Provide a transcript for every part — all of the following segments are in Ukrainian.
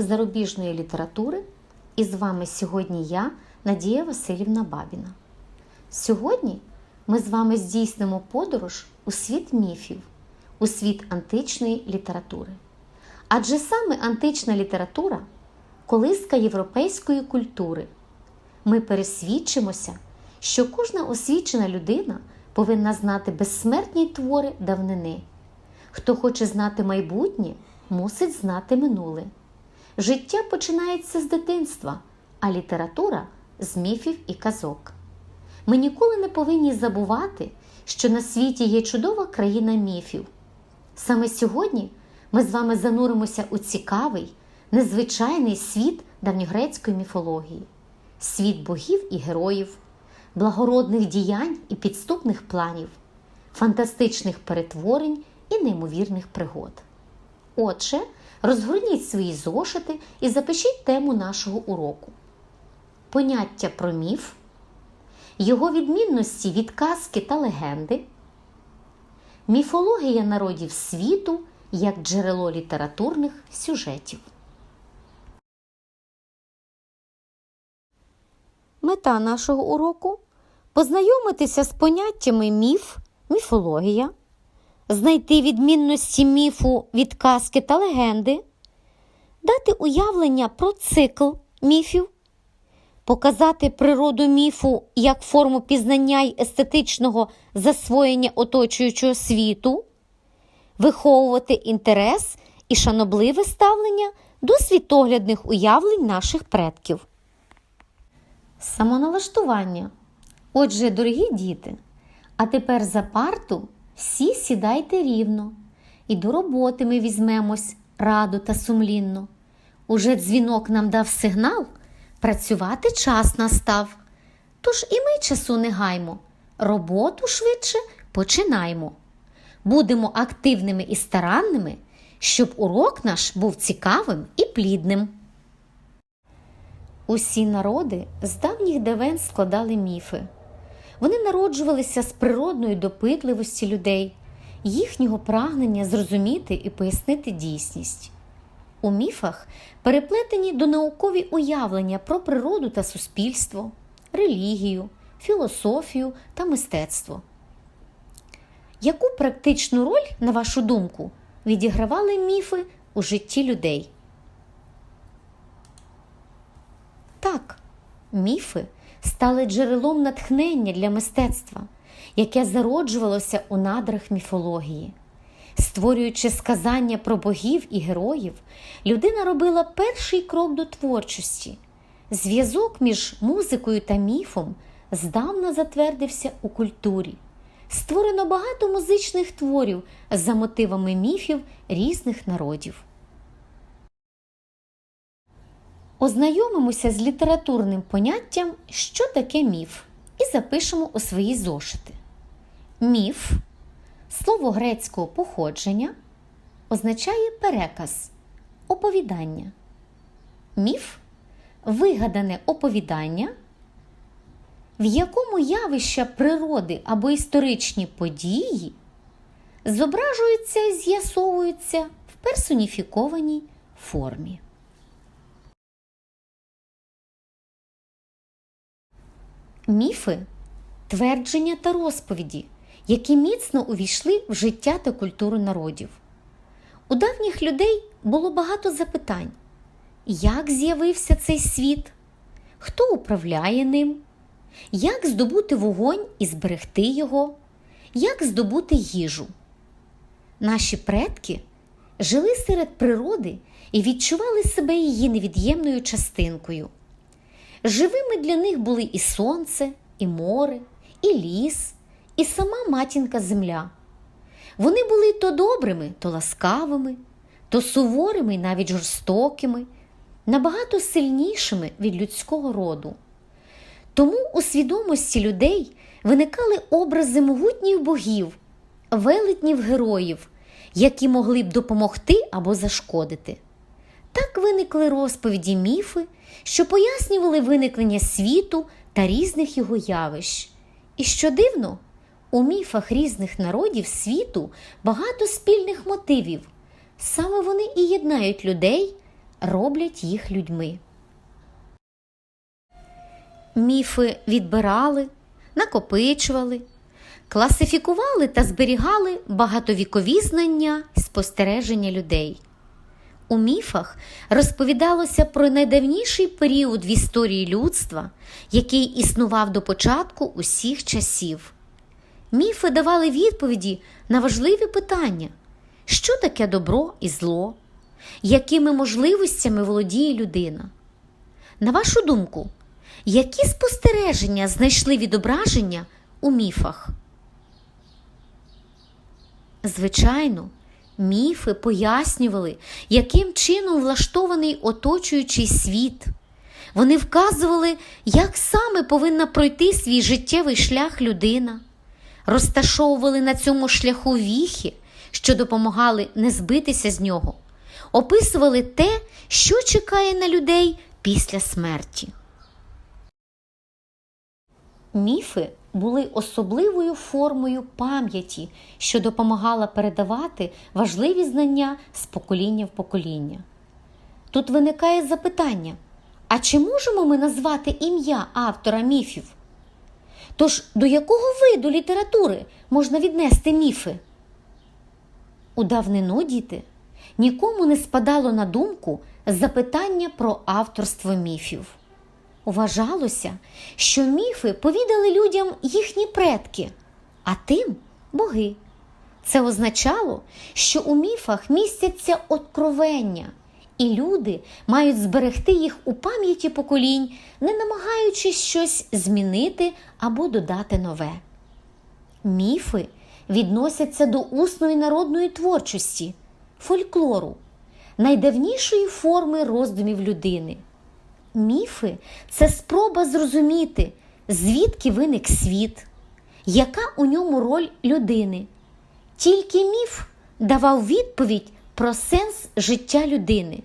зарубіжної літератури. І з вами сьогодні я, Надія Васильівна Бабіна. Сьогодні ми з вами здійснимо подорож у світ міфів, у світ античної літератури. Адже саме антична література колиска європейської культури. Ми пересвідчимося, що кожна освічена людина повинна знати безсмертні твори давнини. Хто хоче знати майбутнє, мусить знати минуле. Життя починається з дитинства, а література з міфів і казок. Ми ніколи не повинні забувати, що на світі є чудова країна міфів. Саме сьогодні ми з вами зануримося у цікавий, незвичайний світ давньогрецької міфології, світ богів і героїв, благородних діянь і підступних планів, фантастичних перетворень і неймовірних пригод. Отже, розгорніть свої зошити і запишіть тему нашого уроку. Поняття про міф, його відмінності від казки та легенди, міфологія народів світу як джерело літературних сюжетів. Мета нашого уроку познайомитися з поняттями міф, міфологія, знайти відмінності міфу від казки та легенди, дати уявлення про цикл міфів, показати природу міфу як форму пізнання й естетичного засвоєння оточуючого світу, виховувати інтерес і шанобливе ставлення до світоглядних уявлень наших предків. Самоналаштування. Отже, дорогі діти, а тепер за парту всі сідайте рівно, і до роботи ми візьмемось радо та сумлінно. Уже дзвінок нам дав сигнал, працювати час настав. Тож і ми часу не гаймо, роботу швидше починаймо. Будемо активними і старанними, щоб урок наш був цікавим і плідним. Усі народи з давніх давен складали міфи. Вони народжувалися з природної допитливості людей, їхнього прагнення зрозуміти і пояснити дійсність. У міфах переплетені донаукові уявлення про природу та суспільство, релігію, філософію та мистецтво. Яку практичну роль, на вашу думку, відігравали міфи у житті людей? Так, міфи стали джерелом натхнення для мистецтва, яке зароджувалося у надрах міфології. Створюючи сказання про богів і героїв, людина робила перший крок до творчості. Зв'язок між музикою та міфом здавна затвердився у культурі. Створено багато музичних творів за мотивами міфів різних народів. Ознайомимося з літературним поняттям, що таке міф, і запишемо у свої зошити. Міф слово грецького походження означає переказ, оповідання. Міф вигадане оповідання, в якому явища природи або історичні події зображуються і з'ясовуються в персоніфікованій формі. Міфи твердження та розповіді, які міцно увійшли в життя та культуру народів. У давніх людей було багато запитань, як з'явився цей світ, хто управляє ним, як здобути вогонь і зберегти його, як здобути їжу. Наші предки жили серед природи і відчували себе її невід'ємною частинкою. Живими для них були і сонце, і море, і ліс, і сама матінка земля. Вони були то добрими, то ласкавими, то суворими і навіть жорстокими, набагато сильнішими від людського роду. Тому у свідомості людей виникали образи могутніх богів, велетнів героїв, які могли б допомогти або зашкодити. Так виникли розповіді міфи, що пояснювали виникнення світу та різних його явищ. І що дивно, у міфах різних народів світу багато спільних мотивів. Саме вони і єднають людей, роблять їх людьми. Міфи відбирали, накопичували, класифікували та зберігали багатовікові знання і спостереження людей. У міфах розповідалося про найдавніший період в історії людства, який існував до початку усіх часів. Міфи давали відповіді на важливі питання: що таке добро і зло, якими можливостями володіє людина. На вашу думку, які спостереження знайшли відображення у міфах? Звичайно, міфи пояснювали, яким чином влаштований оточуючий світ. Вони вказували, як саме повинна пройти свій життєвий шлях людина, розташовували на цьому шляху віхи, що допомагали не збитися з нього, описували те, що чекає на людей після смерті. Міфи були особливою формою пам'яті, що допомагала передавати важливі знання з покоління в покоління. Тут виникає запитання: а чи можемо ми назвати ім'я автора міфів? Тож до якого виду літератури можна віднести міфи? У давнину діти нікому не спадало на думку запитання про авторство міфів. Вважалося, що міфи повідали людям їхні предки, а тим боги. Це означало, що у міфах містяться откровення, і люди мають зберегти їх у пам'яті поколінь, не намагаючись щось змінити або додати нове. Міфи відносяться до усної народної творчості, фольклору, найдавнішої форми роздумів людини. Міфи це спроба зрозуміти, звідки виник світ, яка у ньому роль людини. Тільки міф давав відповідь про сенс життя людини.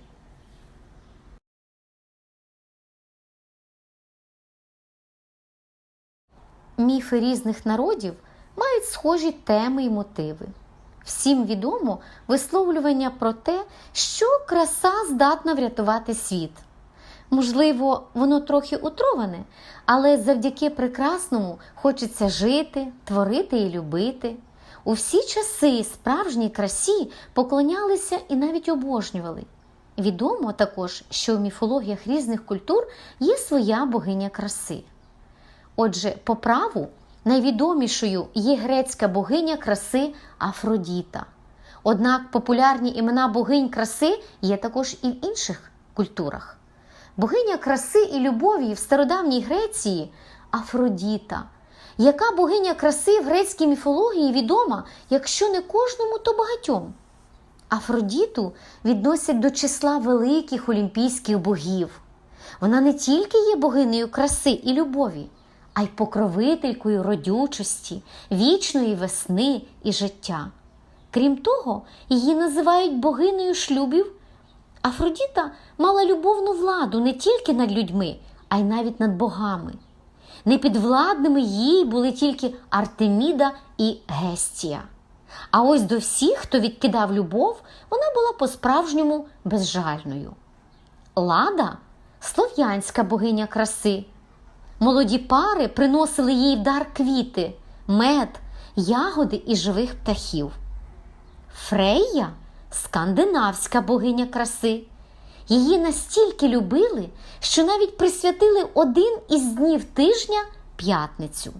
Міфи різних народів мають схожі теми і мотиви. Всім відомо висловлювання про те, що краса здатна врятувати світ. Можливо, воно трохи утроване, але завдяки прекрасному хочеться жити, творити і любити. У всі часи справжній красі поклонялися і навіть обожнювали. Відомо також, що в міфологіях різних культур є своя богиня краси. Отже, по праву найвідомішою є грецька богиня краси Афродіта. Однак популярні імена богинь краси є також і в інших культурах. Богиня краси і любові в стародавній Греції Афродіта. Яка богиня краси в грецькій міфології відома, якщо не кожному, то багатьом? Афродіту відносять до числа великих олімпійських богів. Вона не тільки є богинею краси і любові, а й покровителькою родючості, вічної весни і життя. Крім того, її називають богинею шлюбів. Афродіта мала любовну владу не тільки над людьми, а й навіть над богами. Непідвладними їй були тільки Артеміда і Гестія. А ось до всіх, хто відкидав любов, вона була по-справжньому безжальною. Лада слов'янська богиня краси. Молоді пари приносили їй в дар квіти, мед, ягоди і живих птахів. Фрейя скандинавська богиня краси. Її настільки любили, що навіть присвятили один із днів тижня п'ятницю.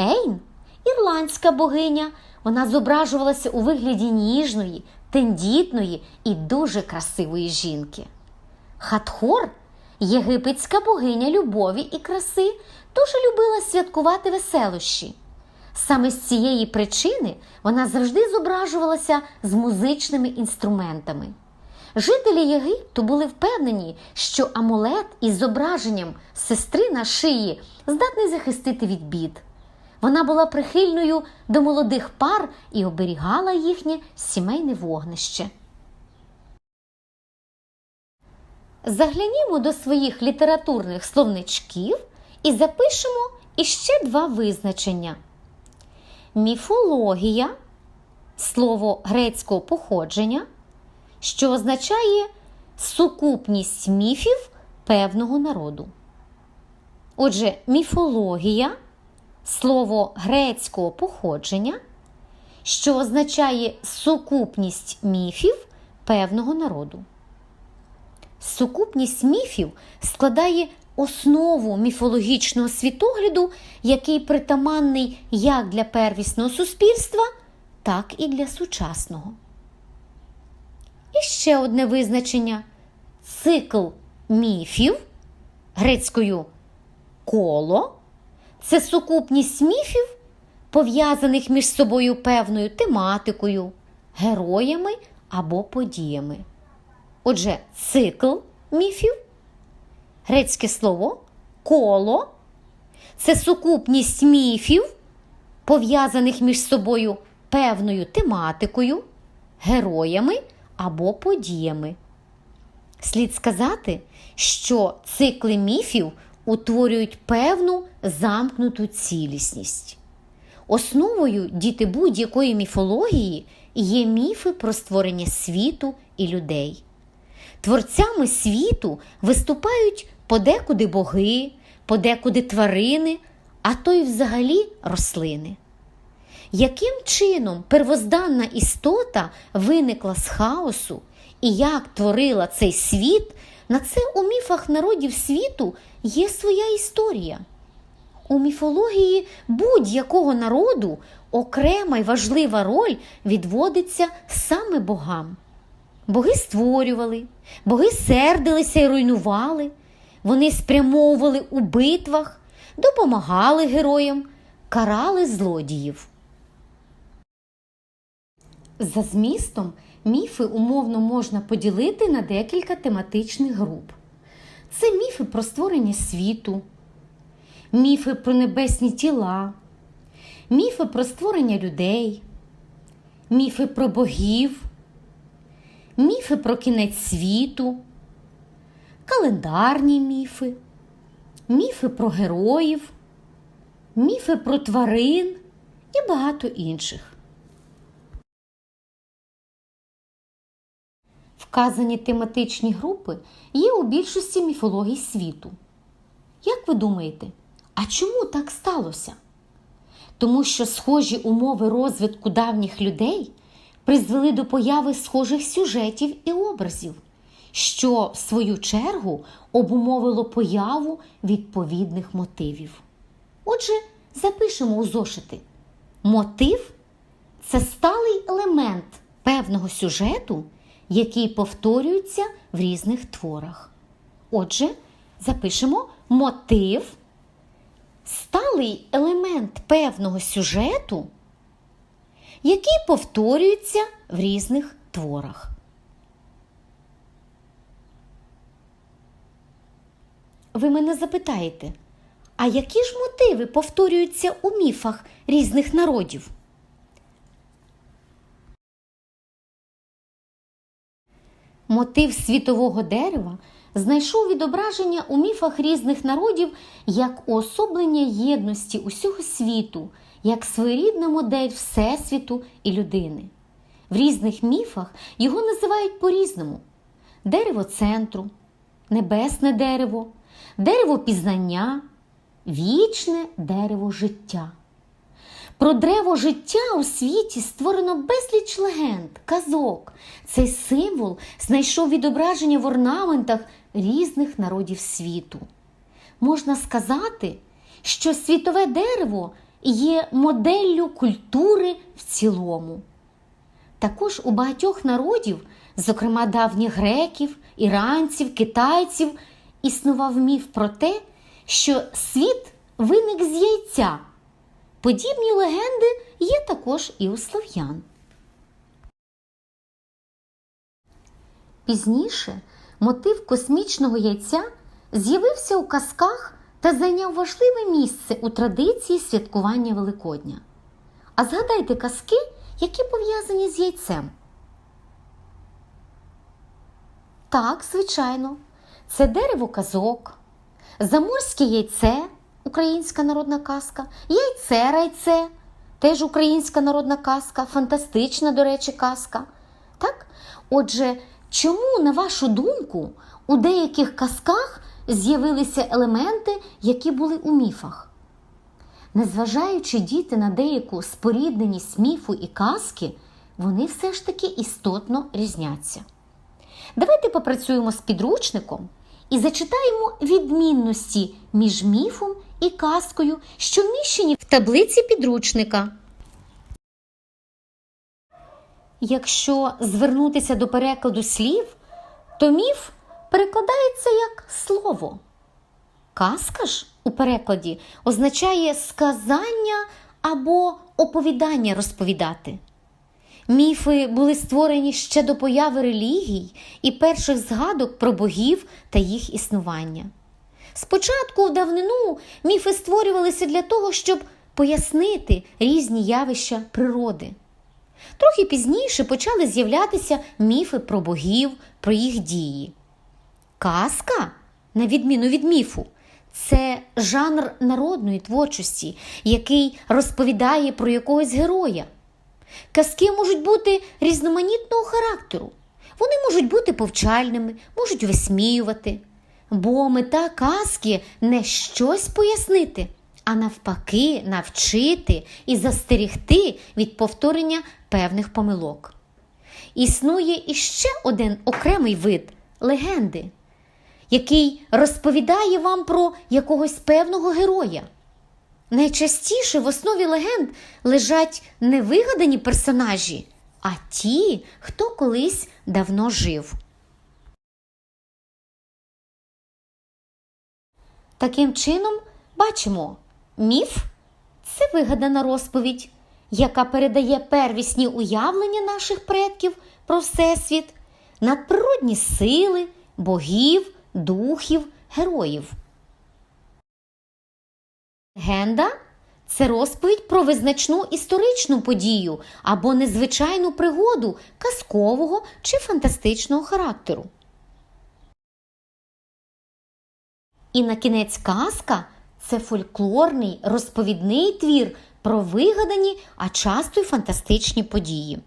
Ейн ірландська богиня, вона зображувалася у вигляді ніжної, тендітної і дуже красивої жінки. Хатхор єгипетська богиня любові і краси, дуже любила святкувати веселощі. Саме з цієї причини вона завжди зображувалася з музичними інструментами. Жителі Єгипту були впевнені, що амулет із зображенням сестри на шиї здатний захистити від бід. Вона була прихильною до молодих пар і оберігала їхнє сімейне вогнище. Заглянімо до своїх літературних словничків і запишемо іще два визначення. Міфологія слово грецького походження, що означає сукупність міфів певного народу. Отже, міфологія слово грецького походження, що означає сукупність міфів певного народу. Сукупність міфів складає основу міфологічного світогляду, який притаманний як для первісного суспільства, так і для сучасного. І ще одне визначення цикл міфів грецькою коло це сукупність міфів, пов'язаних між собою певною тематикою, героями або подіями. Отже, цикл міфів, грецьке слово коло це сукупність міфів, пов'язаних між собою певною тематикою, героями або подіями. Слід сказати, що цикли міфів утворюють певну замкнуту цілісність. Основою діти будь-якої міфології є міфи про створення світу і людей. Творцями світу виступають подекуди боги, подекуди тварини, а то й взагалі рослини. Яким чином первозданна істота виникла з хаосу і як творила цей світ, на це у міфах народів світу є своя історія. У міфології будь-якого народу окрема й важлива роль відводиться саме богам. Боги створювали, боги сердилися і руйнували, вони спрямовували у битвах, допомагали героям, карали злодіїв. За змістом міфи умовно можна поділити на декілька тематичних груп. Це міфи про створення світу, міфи про небесні тіла, міфи про створення людей, міфи про богів, міфи про кінець світу, календарні міфи, міфи про героїв, міфи про тварин і багато інших. Вказані тематичні групи є у більшості міфологій світу. Як ви думаєте, а чому так сталося? Тому що схожі умови розвитку давніх людей призвели до появи схожих сюжетів і образів, що, в свою чергу, обумовило появу відповідних мотивів. Отже, запишемо у зошити. Мотив це сталий елемент певного сюжету який повторюються в різних творах. Отже, запишемо мотив, сталий елемент певного сюжету, який повторюється в різних творах. Ви мене запитаєте, а які ж мотиви повторюються у міфах різних народів? Мотив світового дерева знайшов відображення у міфах різних народів як уособлення єдності усього світу, як своєрідна модель Всесвіту і людини. В різних міфах його називають по-різному: дерево центру, небесне дерево, дерево пізнання, вічне дерево життя. Про древо життя у світі створено безліч легенд, казок. Цей символ знайшов відображення в орнаментах різних народів світу. Можна сказати, що світове дерево є моделлю культури в цілому. Також у багатьох народів, зокрема давніх греків, іранців, китайців, існував міф про те, що світ виник з яйця. Подібні легенди є також і у слов'ян. Пізніше мотив космічного яйця з'явився у казках та зайняв важливе місце у традиції святкування Великодня. А згадайте казки, які пов'язані з яйцем. Так, звичайно, це дерево казок, заморське яйце українська народна казка, яйце райце, теж українська народна казка, фантастична, до речі, казка. Так? Отже, Чому, на вашу думку, у деяких казках з'явилися елементи, які були у міфах? Незважаючи діти на деяку спорідненість міфу і казки, вони все ж таки істотно різняться. Давайте попрацюємо з підручником і зачитаємо відмінності між міфом і казкою, що вміщені в таблиці підручника. Якщо звернутися до перекладу слів, то міф перекладається як слово. Казка ж у перекладі означає сказання або оповідання розповідати. Міфи були створені ще до появи релігій і перших згадок про богів та їх існування. Спочатку, в давнину, міфи створювалися для того, щоб пояснити різні явища природи. Трохи пізніше почали з'являтися міфи про богів, про їх дії. Казка, на відміну від міфу, це жанр народної творчості, який розповідає про якогось героя. Казки можуть бути різноманітного характеру. Вони можуть бути повчальними, можуть висміювати. Бо мета казки не щось пояснити, а навпаки, навчити і застерігти від повторення певних помилок. Існує іще один окремий вид легенди, який розповідає вам про якогось певного героя. Найчастіше в основі легенд лежать не вигадані персонажі, а ті, хто колись давно жив. Таким чином, бачимо, міф це вигадана розповідь, яка передає первісні уявлення наших предків про Всесвіт, надприродні сили, богів, духів, героїв. Легенда це розповідь про визначну історичну подію або незвичайну пригоду казкового чи фантастичного характеру. І на кінець казка це фольклорний розповідний твір про вигадані, а часто й фантастичні події.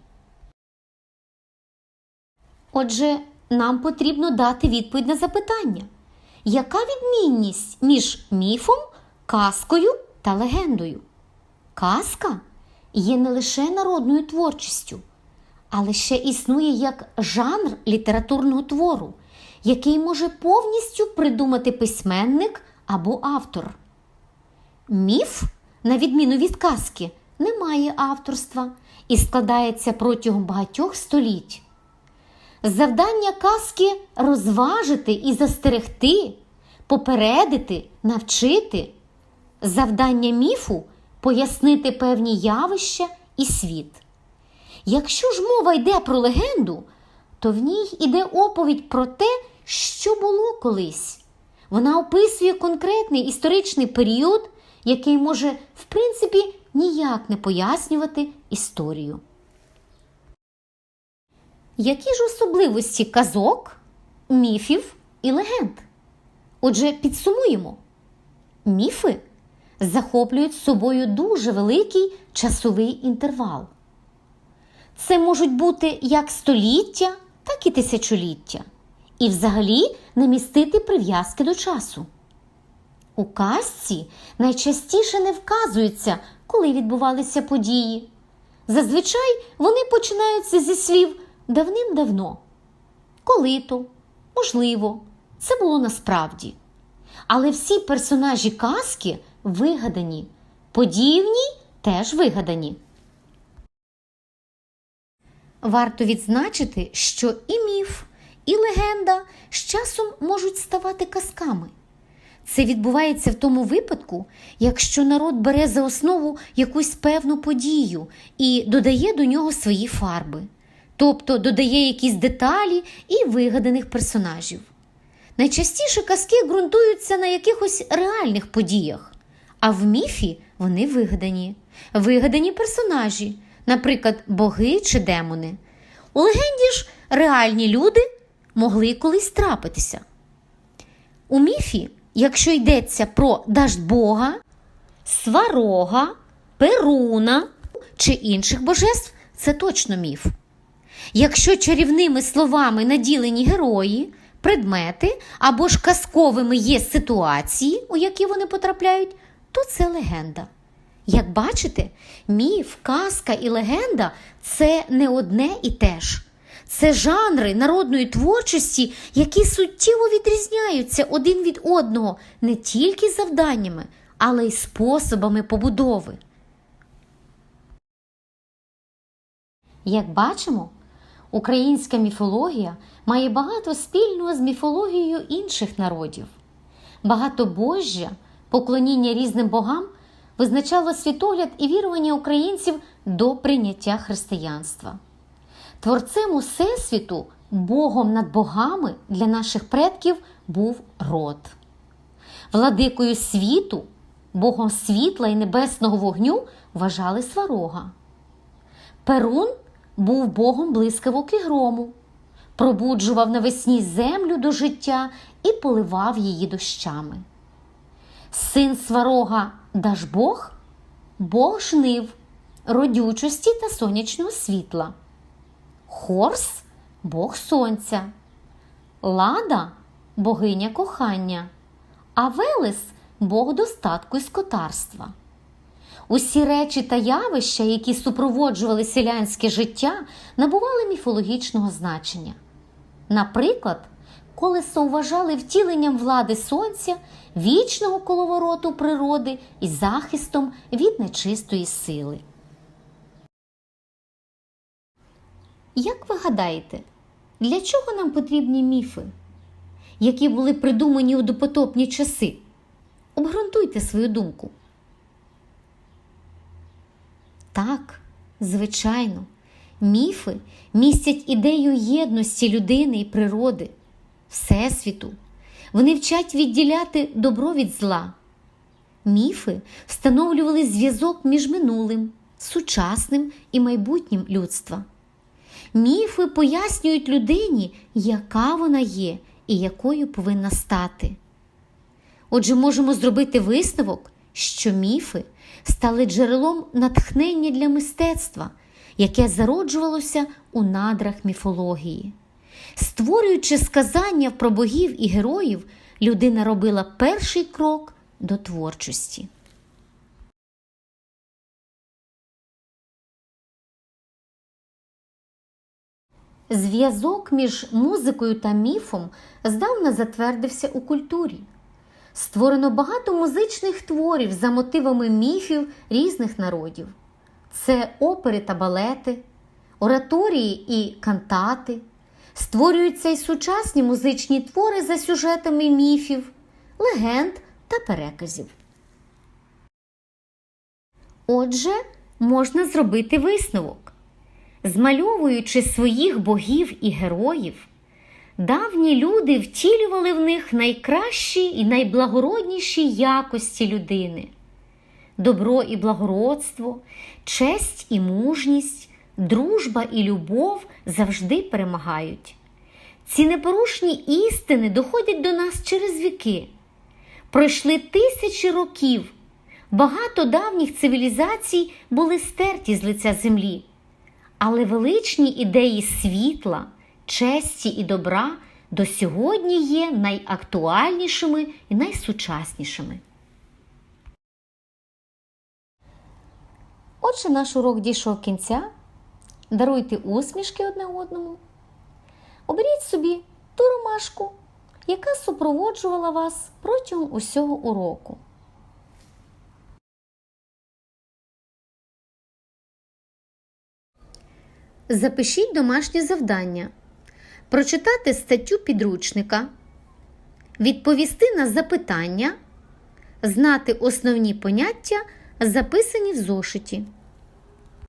Отже, нам потрібно дати відповідь на запитання, яка відмінність між міфом, казкою та легендою? Казка є не лише народною творчістю, але ще існує як жанр літературного твору, який може повністю придумати письменник або автор. Міф, на відміну від казки, не має авторства і складається протягом багатьох століть. Завдання казки розважити і застерегти, попередити, навчити. Завдання міфу пояснити певні явища і світ. Якщо ж мова йде про легенду, то в ній йде оповідь про те, що було колись. Вона описує конкретний історичний період, який може, в принципі, ніяк не пояснювати історію. Які ж особливості казок, міфів і легенд? Отже, підсумуємо. Міфи захоплюють собою дуже великий часовий інтервал. Це можуть бути як століття, так і тисячоліття, і взагалі не містити прив'язки до часу. У казці найчастіше не вказується, коли відбувалися події. Зазвичай вони починаються зі слів давним-давно. Коли то, можливо, це було насправді. Але всі персонажі казки вигадані, події теж вигадані. Варто відзначити, що і міф, і легенда з часом можуть ставати казками. Це відбувається в тому випадку, якщо народ бере за основу якусь певну подію і додає до нього свої фарби, тобто додає якісь деталі і вигаданих персонажів. Найчастіше казки ґрунтуються на якихось реальних подіях, а в міфі вони вигадані, вигадані персонажі, наприклад, боги чи демони. У легенді ж реальні люди могли колись трапитися. У міфі, якщо йдеться про Дажбога, Сварога, Перуна чи інших божеств, це точно міф. Якщо чарівними словами наділені герої, предмети або ж казковими є ситуації, у які вони потрапляють, то це легенда. Як бачите, міф, казка і легенда це не одне і те ж. Це жанри народної творчості, які суттєво відрізняються один від одного не тільки завданнями, але й способами побудови. Як бачимо, українська міфологія має багато спільного з міфологією інших народів. Багатобожжя, поклоніння різним богам визначало світогляд і вірування українців до прийняття християнства. Творцем Усесвіту, Богом над богами для наших предків був род. Владикою світу, Богом світла і небесного вогню вважали сварога. Перун був богом блискавок і грому, пробуджував навесні землю до життя і поливав її дощами. Син сварога Дажбог Бог жнив, родючості та сонячного світла. Хорс Бог сонця, Лада богиня кохання, а Велес Бог достатку і скотарства. Усі речі та явища, які супроводжували селянське життя, набували міфологічного значення. Наприклад, колесо вважали втіленням влади сонця, вічного коловороту природи і захистом від нечистої сили. Як ви гадаєте, для чого нам потрібні міфи, які були придумані у допотопні часи? Обґрунтуйте свою думку. Так, звичайно, міфи містять ідею єдності людини і природи, Всесвіту. Вони вчать відділяти добро від зла. Міфи встановлювали зв'язок між минулим, сучасним і майбутнім людства. Міфи пояснюють людині, яка вона є і якою повинна стати. Отже, можемо зробити висновок, що міфи стали джерелом натхнення для мистецтва, яке зароджувалося у надрах міфології. Створюючи сказання про богів і героїв, людина робила перший крок до творчості. Зв'язок між музикою та міфом здавна затвердився у культурі. Створено багато музичних творів за мотивами міфів різних народів. Це опери та балети, ораторії і кантати. Створюються й сучасні музичні твори за сюжетами міфів, легенд та переказів. Отже, можна зробити висновок. Змальовуючи своїх богів і героїв, давні люди втілювали в них найкращі і найблагородніші якості людини: добро і благородство, честь і мужність, дружба і любов завжди перемагають. Ці непорушні істини доходять до нас через віки. Пройшли тисячі років. Багато давніх цивілізацій були стерті з лиця землі. Але величні ідеї світла, честі і добра до сьогодні є найактуальнішими і найсучаснішими. Отже, наш урок дійшов кінця. Даруйте усмішки одне одному. Оберіть собі ту ромашку, яка супроводжувала вас протягом усього уроку. Запишіть домашнє завдання, прочитати статтю підручника, відповісти на запитання, знати основні поняття, записані в зошиті.